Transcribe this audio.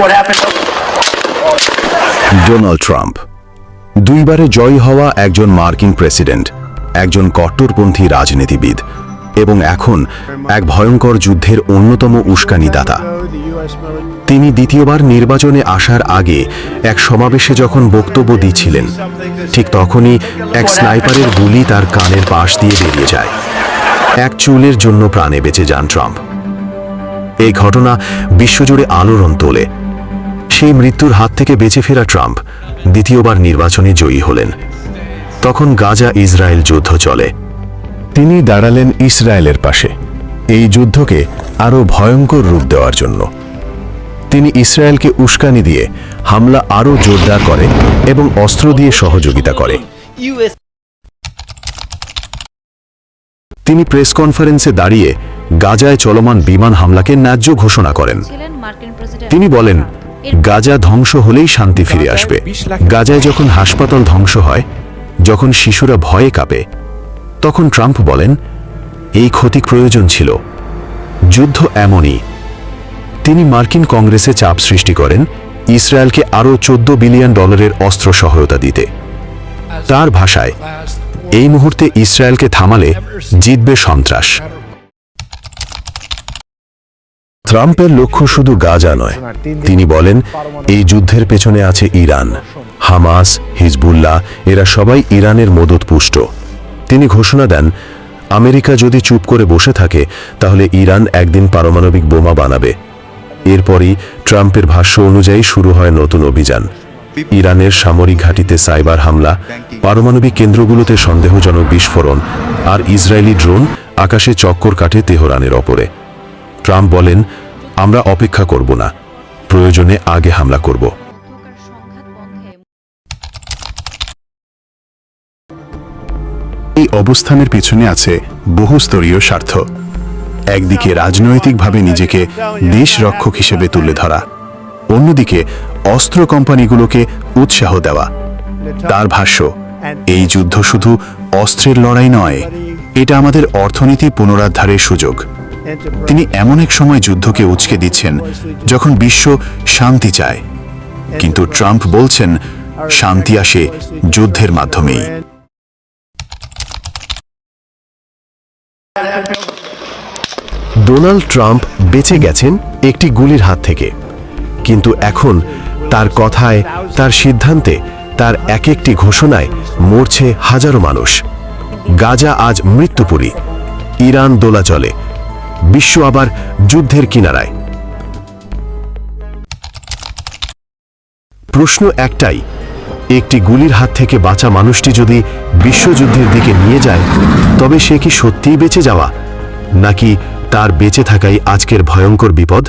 What happened? Donald Trump দুইবারে জয়ী হওয়া একজন মার্কিন প্রেসিডেন্ট একজন কট্টরপন্থী রাজনীতিবিদ এবং এখন এক ভয়ঙ্কর যুদ্ধের অন্যতম উস্কানিদাতা তিনি দ্বিতীয়বার নির্বাচনে আসার আগে এক সমাবেশে যখন বক্তব্য দিচ্ছিলেন ঠিক তখনই এক স্নাইপারের গুলি তার কানের পাশ দিয়ে বেরিয়ে যায়। এক চুলের জন্য প্রাণে বেঁচে যান ট্রাম্প। এই ঘটনা বিশ্বজুড়ে আলোড়ন তোলে। সেই মৃত্যুর হাত থেকে বেঁচে ফেরা ট্রাম্প দ্বিতীয়বার নির্বাচনে জয়ী হলেন। তখন গাজা ইসরায়েল যুদ্ধ চলে। তিনি দাঁড়ালেন ইসরায়েলের পাশে এই যুদ্ধকে আরও ভয়ঙ্কর রূপ দেওয়ার জন্য। তিনি ইসরায়েলকে উস্কানি দিয়ে হামলা আরও জোরদার করে এবং অস্ত্র দিয়ে সহযোগিতা করে। তিনি প্রেস কনফারেন্সে দাঁড়িয়ে গাজায় চলমান বিমান হামলাকে ন্যায্য ঘোষণা করেন। তিনি বলেন গাজা ধ্বংস হলেই শান্তি ফিরে আসবে। গাজায় যখন হাসপাতাল ধ্বংস হয় যখন শিশুরা ভয়ে কাঁপে তখন ট্রাম্প বলেন এই ক্ষতি প্রয়োজন ছিল। যুদ্ধ এমনই। তিনি মার্কিন কংগ্রেসে চাপ সৃষ্টি করেন ইসরায়েলকে আরও চোদ্দ বিলিয়ন ডলারের অস্ত্র সহায়তা দিতে। তার ভাষায় এই মুহূর্তে ইসরায়েলকে থামালে জিতবে সন্ত্রাস। ট্রাম্পের লক্ষ্য শুধু গাজা নয়। তিনি বলেন, এই যুদ্ধের পেছনে আছে ইরান। হামাস, হিজবুল্লাহ, এরা সবাই ইরানের মদত পুষ্ট তিনি ঘোষণা দেন, আমেরিকা যদি চুপ করে বসে থাকে, তাহলে ইরান একদিন পারমাণবিক বোমা বানাবে। এরপরই ট্রাম্পের ভাষ্য অনুযায়ী শুরু হয় নতুন অভিযান। ইরানের সামরিক ঘাঁটিতে সাইবার হামলা, পারমাণবিক কেন্দ্রগুলোতে সন্দেহজনক বিস্ফোরণ আর ইসরায়েলি ড্রোন আকাশে চক্কর কাটে তেহরানের ওপরে। ট্রাম্প বলেন আমরা অপেক্ষা করব না। প্রয়োজনে আগে হামলা করব। এই অবস্থানের পিছনে আছে বহুস্তরীয় স্বার্থ। একদিকে রাজনৈতিকভাবে নিজেকে দেশ রক্ষক হিসেবে তুলে ধরা। অন্যদিকে অস্ত্র কোম্পানিগুলোকে উৎসাহ দেওয়া। তার ভাষ্য, এই যুদ্ধ শুধু অস্ত্রের লড়াই নয়, এটা আমাদের অর্থনীতি পুনরুদ্ধারের সুযোগ। তিনি এমন এক সময় যুদ্ধকে উচকে দিচ্ছেন, যখন বিশ্ব শান্তি চায়। কিন্তু ট্রাম্প বলছেন, শান্তি আসে যুদ্ধের মাধ্যমেই। ডোনাল্ড ট্রাম্প বেঁচে গেছেন একটি গুলির হাত থেকে। কিন্তু এখন তার কথায়, তার সিদ্ধান্তে, তার এক একটি ঘোষণায় মরছে হাজারো মানুষ। গাজা আজ মৃত্যুপুরী। ইরান দোলাচলে। বিশ্ব আবার যুদ্ধের কিনারায়। প্রশ্ন একটাই, একটি গুলির হাত থেকে বাঁচা মানুষটি যদি বিশ্বযুদ্ধের দিকে নিয়ে যায়, তবে সে কি সত্যিই বেঁচে যাওয়া, নাকি তার বেঁচে থাকাই আজকের ভয়ঙ্কর বিপদ?